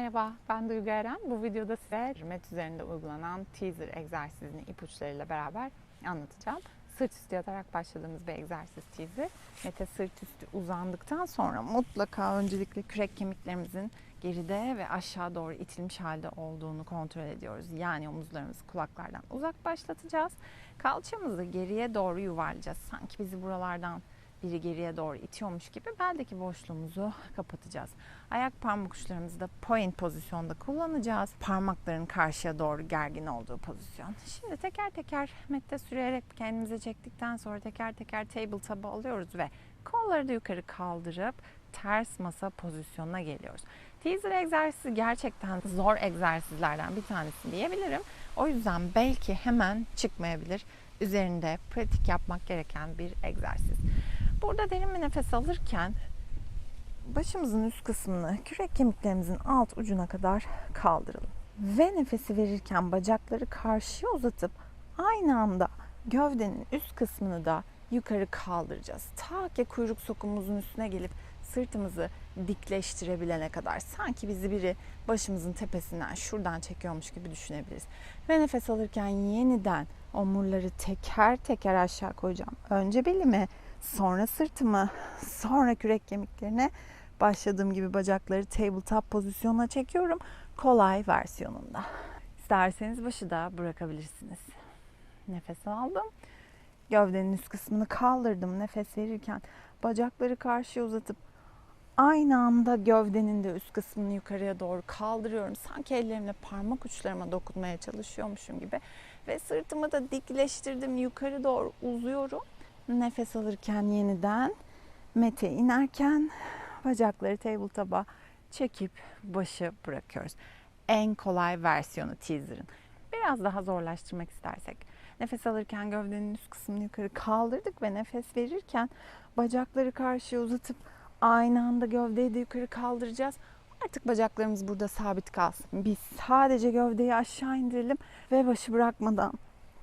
Merhaba, ben Duygu Eren. Bu videoda size met üzerinde uygulanan teaser egzersizini ipuçlarıyla beraber anlatacağım. Sırt üstü yatarak başladığımız bir egzersiz teaser. Mete sırt üstü uzandıktan sonra mutlaka öncelikle kürek kemiklerimizin geride ve aşağı doğru itilmiş halde olduğunu kontrol ediyoruz. Yani omuzlarımızı kulaklardan uzak başlatacağız. Kalçamızı geriye doğru yuvarlayacağız. Sanki bizi buralardan biri geriye doğru itiyormuş gibi beldeki boşluğumuzu kapatacağız. Ayak parmak uçlarımızı da point pozisyonda kullanacağız. Parmakların karşıya doğru gergin olduğu pozisyon. Şimdi teker teker mette sürerek kendimize çektikten sonra teker teker tabletop'ı alıyoruz ve kolları da yukarı kaldırıp ters masa pozisyonuna geliyoruz. Teaser egzersizi gerçekten zor egzersizlerden bir tanesi diyebilirim. O yüzden belki hemen çıkmayabilir. Üzerinde pratik yapmak gereken bir egzersiz. Burada derin bir nefes alırken başımızın üst kısmını kürek kemiklerimizin alt ucuna kadar kaldıralım. Ve nefesi verirken bacakları karşıya uzatıp aynı anda gövdenin üst kısmını da yukarı kaldıracağız. Ta ki kuyruk sokumumuzun üstüne gelip sırtımızı dikleştirebilene kadar sanki bizi biri başımızın tepesinden şuradan çekiyormuş gibi düşünebiliriz. Ve nefes alırken yeniden omurları teker teker aşağı koyacağım. Önce belimi, sonra sırtımı, sonra kürek kemiklerine başladığım gibi bacakları tabletop pozisyonuna çekiyorum. Kolay versiyonunda. İsterseniz başı da bırakabilirsiniz. Nefes aldım. Gövdenin üst kısmını kaldırdım nefes verirken. Bacakları karşıya uzatıp aynı anda gövdenin de üst kısmını yukarıya doğru kaldırıyorum. Sanki ellerimle parmak uçlarıma dokunmaya çalışıyormuşum gibi. Ve sırtımı da dikleştirdim. Yukarı doğru uzuyorum. Nefes alırken yeniden mete inerken bacakları tabletop'a çekip başı bırakıyoruz. En kolay versiyonu teaser'ın. Biraz daha zorlaştırmak istersek. Nefes alırken gövdenin üst kısmını yukarı kaldırdık ve nefes verirken bacakları karşıya uzatıp aynı anda gövdeyi de yukarı kaldıracağız. Artık bacaklarımız burada sabit kalsın. Biz sadece gövdeyi aşağı indirelim ve başı bırakmadan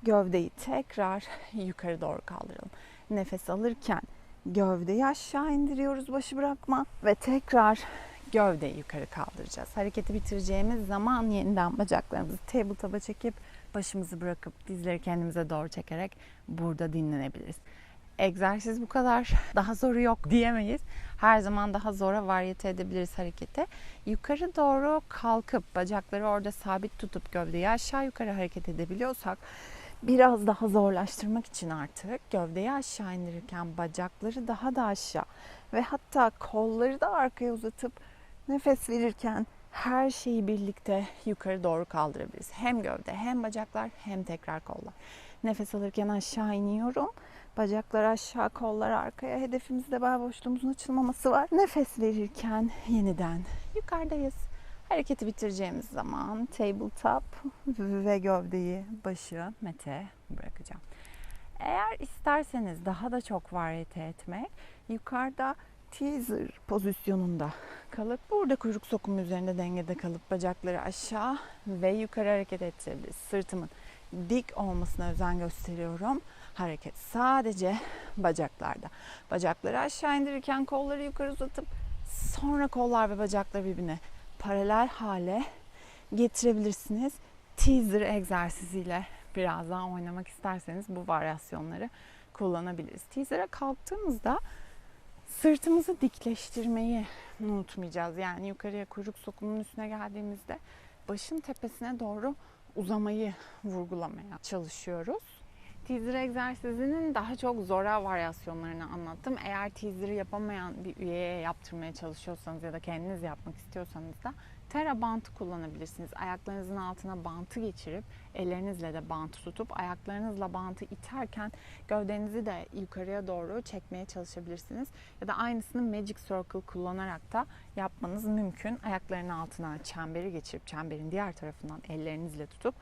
gövdeyi tekrar yukarı doğru kaldıralım. Nefes alırken gövdeyi aşağı indiriyoruz başı bırakma ve tekrar gövdeyi yukarı kaldıracağız. Hareketi bitireceğimiz zaman yeniden bacaklarımızı tabletop'a çekip başımızı bırakıp dizleri kendimize doğru çekerek burada dinlenebiliriz. Egzersiz bu kadar. Daha zoru yok diyemeyiz. Her zaman daha zora varyete edebiliriz hareketi. Yukarı doğru kalkıp bacakları orada sabit tutup gövdeyi aşağı yukarı hareket edebiliyorsak biraz daha zorlaştırmak için artık gövdeyi aşağı indirirken bacakları daha da aşağı ve hatta kolları da arkaya uzatıp nefes verirken her şeyi birlikte yukarı doğru kaldırabiliriz. Hem gövde hem bacaklar hem tekrar kollar. Nefes alırken aşağı iniyorum. Bacaklar aşağı, kollar arkaya. Hedefimizde bel boşluğumuzun açılmaması var. Nefes verirken yeniden yukarıdayız. Hareketi bitireceğimiz zaman tabletop ve gövdeyi başı mete bırakacağım. Eğer isterseniz daha da çok varyete etmek yukarıda teaser pozisyonunda kalıp burada kuyruk sokumu üzerinde dengede kalıp bacakları aşağı ve yukarı hareket ettirebiliriz. Sırtımın dik olmasına özen gösteriyorum. Hareket sadece bacaklarda. Bacakları aşağı indirirken kolları yukarı uzatıp sonra kollar ve bacakları birbirine paralel hale getirebilirsiniz. Teaser egzersiziyle biraz daha oynamak isterseniz bu varyasyonları kullanabiliriz. Teaser'a kalktığımızda sırtımızı dikleştirmeyi unutmayacağız. Yani yukarıya kuyruk sokumunun üstüne geldiğimizde başın tepesine doğru uzamayı vurgulamaya çalışıyoruz. Teaser egzersizinin daha çok zora varyasyonlarını anlattım. Eğer teaser'ı yapamayan bir üyeye yaptırmaya çalışıyorsanız ya da kendiniz yapmak istiyorsanız da Tera bantı kullanabilirsiniz. Ayaklarınızın altına bantı geçirip ellerinizle de bantı tutup ayaklarınızla bantı iterken gövdenizi de yukarıya doğru çekmeye çalışabilirsiniz. Ya da aynısını Magic Circle kullanarak da yapmanız mümkün. Ayakların altına çemberi geçirip çemberin diğer tarafından ellerinizle tutup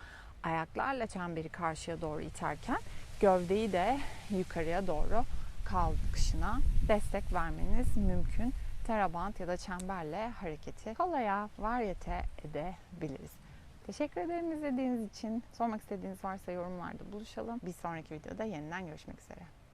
ayaklarla çemberi karşıya doğru iterken gövdeyi de yukarıya doğru kalkışına destek vermeniz mümkün. Terabant ya da çemberle hareketi kolaya varyete edebiliriz. Teşekkür ederim izlediğiniz için. Sormak istediğiniz varsa yorumlarda buluşalım. Bir sonraki videoda yeniden görüşmek üzere.